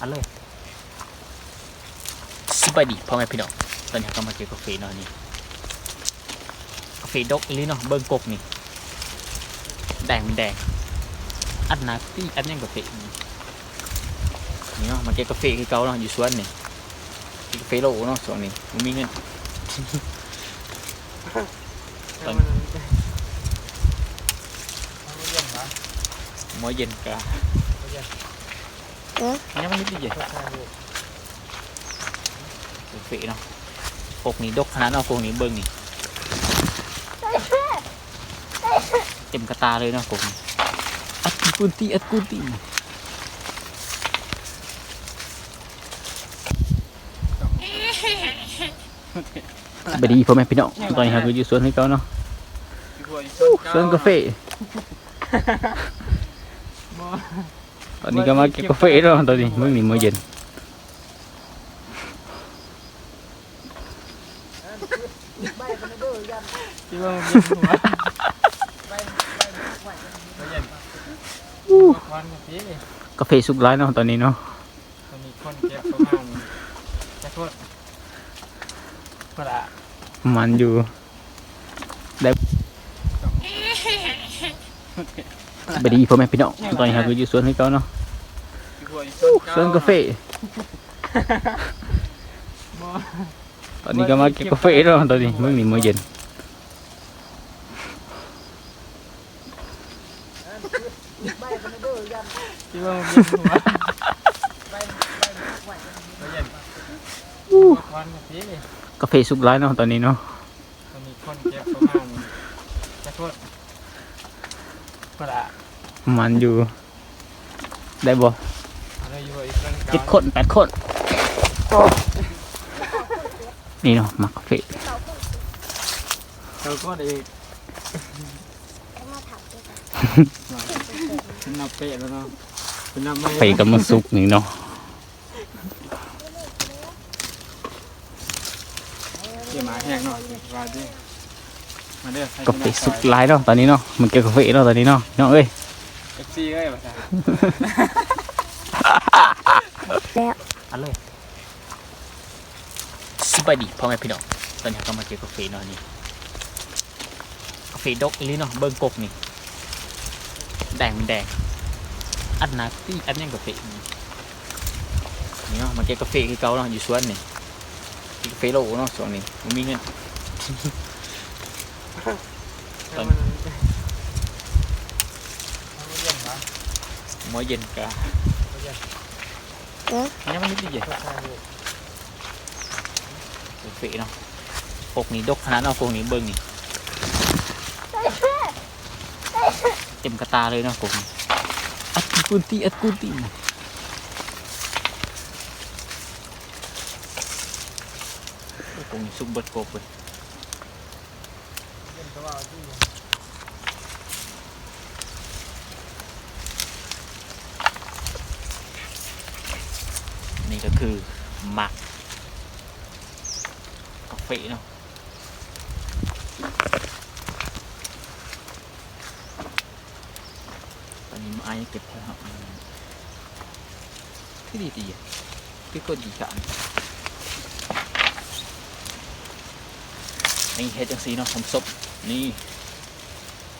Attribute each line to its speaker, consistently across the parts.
Speaker 1: อันเลยสบายดีพ่อแม่พี่น้องตอนนี้ก็มาเก็บกาแฟเนาะนี่กาแฟดกอีลีเนาะเบิ้งกกนี่แดงเป็นแดงอันนาตี้อันยังกาแฟนี่เนาะมาเก็บกาแฟคือเก่าเนาะอยู่สวนนี่กาแฟโลเนาะช่วงนี้มันมีเงินตอนมอเย็นกะ
Speaker 2: เอ๊ะ
Speaker 1: ยังไม่นิดเดียวกาแฟเนาะกกนี่ดกขนาดเนาะกกนี่เบิ้งนี่เต็มกระตาเลยเนาะกกนี่อัดกูตีอัดกูตีสวัสดีพ่อแม่พี่น้องตอนนี้เราก็อยู่สวนให้เขาเนาะสวนกาแฟ ตอนนี้ก็มาเก็บกาแฟแล้วตอนนี้เมื่อนี้มื้อเย็น
Speaker 3: คิดว่ามันเป็นหัวควันกับพี่
Speaker 1: กาแฟสุกร้ายเนาะตอนนี้เนาะ
Speaker 3: ตอนนี้คนเก็บประมาณจะโทษพระ
Speaker 1: มันอยู่ได้สวัสดีพ่อแม่พี่น้องตอนนี้เราก็อยู่สวนให้เขาเนาะ สวนกาแฟตอนนี้ก็มาเก็บกาแฟแล้วตอนนี้เมื่อนี้มื้อเย็น
Speaker 3: คิดว่ามันเป็นหัวควันกับพี่
Speaker 1: กาแฟสุกร้ายเนาะตอนนี้เนาะ
Speaker 3: ตอนนี้คนเก็บประมาณจะโทษพระ
Speaker 1: มันอยู่ ได้บ่
Speaker 3: อะไรอยู่อีก เรื่อง
Speaker 1: เจ็ดคนแปดคนนี่เนาะมักกาแฟ
Speaker 3: เราก็อีก
Speaker 2: มาถักด้วยกัน
Speaker 3: เป็นนับเปะแล้วเนาะเป็นนับไม่
Speaker 1: กาแฟก็มันสุกนี่เนาะ
Speaker 3: เกี่ยหมาแห้งเนาะมาดิมาเด้อกา
Speaker 1: แฟสุกร้ายเนาะตอนนี้เนาะมันเก็บกาแฟเนาะตอนนี้เนาะน้องเอ้ย
Speaker 3: เอฟซีเอ้ยภาษา
Speaker 2: แล้ว
Speaker 1: อันเลยส บายดีพ่อแม่พี่น้องตอนนี้ก็มาเก็บกาแฟเนาะนี่กาแฟดกอีหลีเนาะเบิ้งกกนี่แดงเป็นแดงอันนาตี้อันยังกาแฟนี่นี่เนาะมาเก็บกาแฟคือเก่าเนาะอยู่สวนนี่กินกาแฟโลเนาะช่วงนี้มันมีเงินตอนหมอเย็นกะ
Speaker 2: เอ๊ะ
Speaker 1: ยังไม่นิดเดียว กาแฟเนาะกกนี่ดกขนาดเนาะกกนี่เบิ้งนี่เต็มกระตาเลยเนาะกกนี่อัดกูตีอัดกูตีกกนี่ซุกเบิดกบเลยนี่ก็คือหมัก กาแฟเนาะตอนนี้มาไอ้เก็บแค่ครับที่ดีดีที่ก็ดีกันนี่เฮ็ดจังสีเนาะทำซุปนี่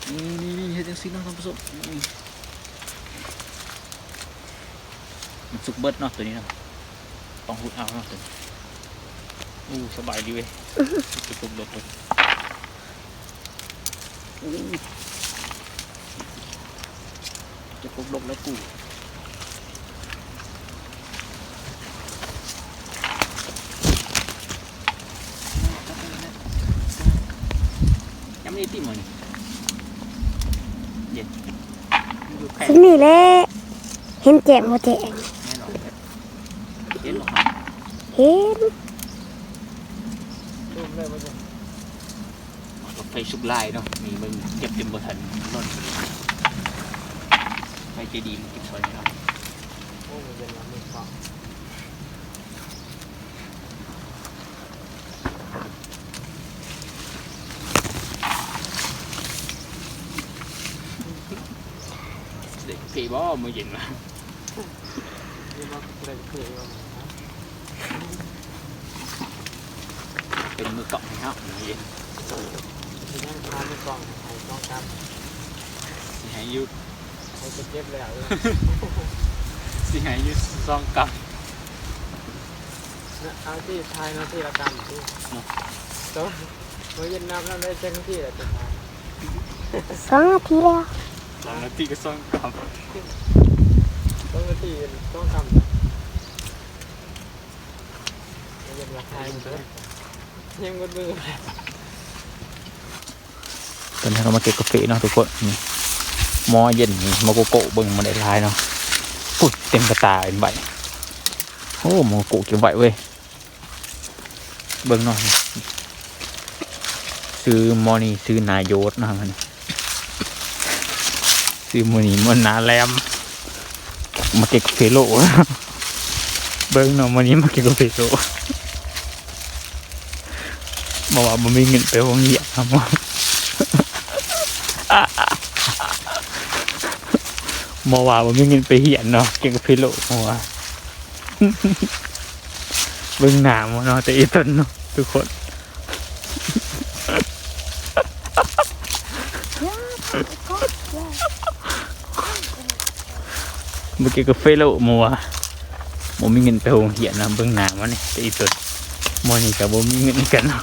Speaker 1: นี่นี่เฮ็ดจังสีเนาะทำซุปนี่มันสุกเบิดเนาะตัวนี้เนาะต้องหุดเอาเนาะตัวนี้ อู้สบายดีเว้ยสุกเบิดเลยอู้จะกบลกแล้วกูยังไม่ได้ติดมันเย็น
Speaker 2: สินี่แหละเห็นแจ่มบ่แจ่ม
Speaker 1: เย็นหรอ
Speaker 2: เห็น
Speaker 3: เลยว่าจะ
Speaker 1: รถไฟชุบลายเนาะมีมึงเก็บเต็มบทันร่นไปเจดีมันเก็บซอยเนาะ
Speaker 3: โอ้มันเป็นลำมีความ
Speaker 1: เด็กผีบ่มือเย็นมา
Speaker 3: มีมาเลยคือว่า
Speaker 1: เป็นมือกล่องให้เฮานี่
Speaker 3: ที่นั่งทานในกล่องไอ้กล่องก
Speaker 1: สิให้อยู่ำ
Speaker 3: ให้จะเก็บแล้ว
Speaker 1: สิให้อยู่ซองก
Speaker 3: เอาที่ทายนาที่ละกำที่ตัวเมื่อเย็นน้ำน้ำได้เจ้าที่ละจะทาย
Speaker 2: สองนาทีแล้ว
Speaker 1: สองนาทีก็ซองก
Speaker 3: ต้องนาที่ต้องกำเมื่อเย็นละทายมันเล ยยังกดมือำ
Speaker 1: ตอนนี้เรามาเก็บกาแฟเนาะทุกคนนี่มอเย็นนี่มาโกโก้เบิ่งมาได้ลายเนาะปุ๊บเต็มกระตาเป็นใบโอ้หมอโกโก้เก็บไว้เว้ยเบิ่งหน่อยซื้อมอนี่ซื้อนายโยศนะมันซื้อมอนี่มันนาแรมมาเก็บกาแฟโลเบิ่งเนาะมอนี้มาเก็บกาแฟโล บอกว่ามันมีเงินไปวงเหยียบครับมอเมื่อวานผมมีเงินไปเหียนเนาะเก่งกับพี่โลกเมื่าเบิ่งหนามเนาะแต่อีต้นเนาะทุกคนเมื่อกี้กับเฟลเมื่อวานผมมีเงินไปโรงเหียนนะเบิ่งหนามวะนี่แต่อีต้นมื่อนี้กับผมมีเงินกันเนาะ